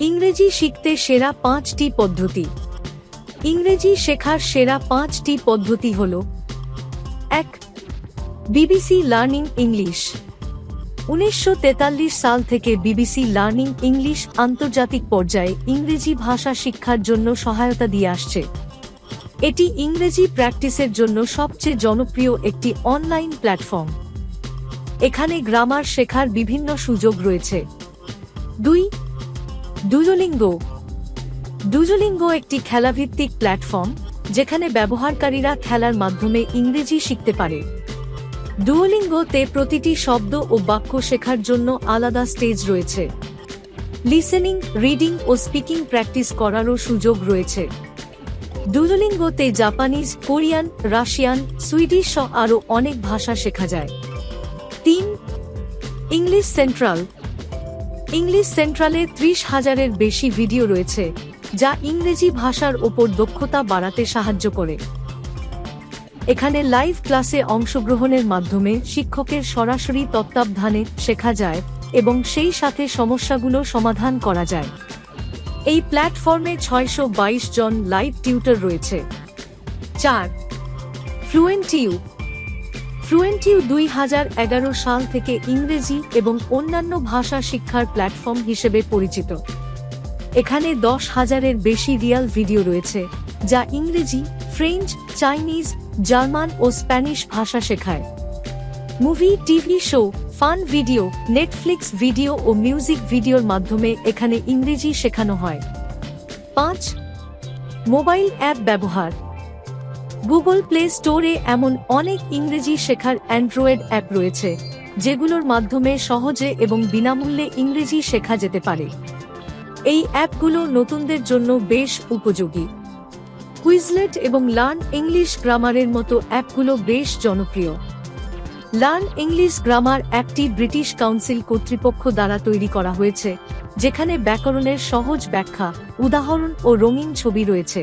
ইংরেজি শিখতে সেরা পাঁচটি পদ্ধতি। ইংরেজি শেখার সেরা পাঁচটি পদ্ধতি হল, এক, বিবিসি লার্নিং ইংলিশ। উনিশশো তেতাল্লিশ সাল থেকে বিবিসি লার্নিং ইংলিশ আন্তর্জাতিক পর্যায়ে ইংরেজি ভাষা শিক্ষার জন্য সহায়তা দিয়ে আসছে। এটি ইংরেজি প্র্যাকটিসের জন্য সবচেয়ে জনপ্রিয় একটি অনলাইন প্ল্যাটফর্ম। এখানে গ্রামার শেখার বিভিন্ন সুযোগ রয়েছে। দুই ডুজোলিঙ্গো ডুজোলিঙ্গো একটি খেলাভিত্তিক প্ল্যাটফর্ম, যেখানে ব্যবহারকারীরা খেলার মাধ্যমে ইংরেজি শিখতে পারে। ডুওলিঙ্গোতে প্রতিটি শব্দ ও বাক্য শেখার জন্য আলাদা স্টেজ রয়েছে। লিসেনিং, রিডিং ও স্পিকিং প্র্যাকটিস করারও সুযোগ রয়েছে। ডুওলিঙ্গোতে জাপানিজ, কোরিয়ান, রাশিয়ান, সুইডিশ সহ আরও অনেক ভাষা শেখা যায়। তিন, ইংলিশ সেন্ট্রাল। ইংলিশ সেন্ট্রালে ত্রিশ হাজারের বেশি ভিডিও রয়েছে, যা ইংরেজি ভাষার ওপর দক্ষতা বাড়াতে সাহায্য করে। এখানে লাইভ ক্লাসে অংশগ্রহণের মাধ্যমে শিক্ষকের সরাসরি তত্ত্বাবধানে শেখা যায় এবং সেই সাথে সমস্যাগুলো সমাধান করা যায়। এই প্ল্যাটফর্মে ছয়শো বাইশ জন লাইভ টিউটার রয়েছে। চার ফ্লুয়েন্টিউ ফ্লুয়েন্টিউ দুই হাজার এগারো সাল থেকে ইংরেজি এবং অন্যান্য ভাষা শিক্ষার প্ল্যাটফর্ম হিসেবে পরিচিত। এখানে দশ হাজারের বেশি রিয়াল ভিডিও রয়েছে, যা ইংরেজি, ফ্রেঞ্চ, চাইনিজ, জার্মান ও স্প্যানিশ ভাষা শেখায়। Movie, TV show, fun video, Netflix video ও মিউজিক ভিডিওর মাধ্যমে এখানে ইংরেজি শেখানো হয়। পাঁচ, মোবাইল অ্যাপ ব্যবহার। গুগল প্লে স্টোরে এমন অনেক ইংরেজি শেখার অ্যান্ড্রয়েড অ্যাপ রয়েছে, যেগুলোর মাধ্যমে সহজে এবং বিনামূল্যে ইংরেজি শেখা যেতে পারে। এই অ্যাপগুলো নতুনদের জন্য বেশ উপযোগী। কুইজলেট এবং লার্ন ইংলিশ গ্রামারের মতো অ্যাপগুলো বেশ জনপ্রিয়। লার্ন ইংলিশ গ্রামার অ্যাপটি ব্রিটিশ কাউন্সিল কর্তৃপক্ষ দ্বারা তৈরি করা হয়েছে, যেখানে ব্যাকরণের সহজ ব্যাখ্যা, উদাহরণ ও রঙিন ছবি রয়েছে।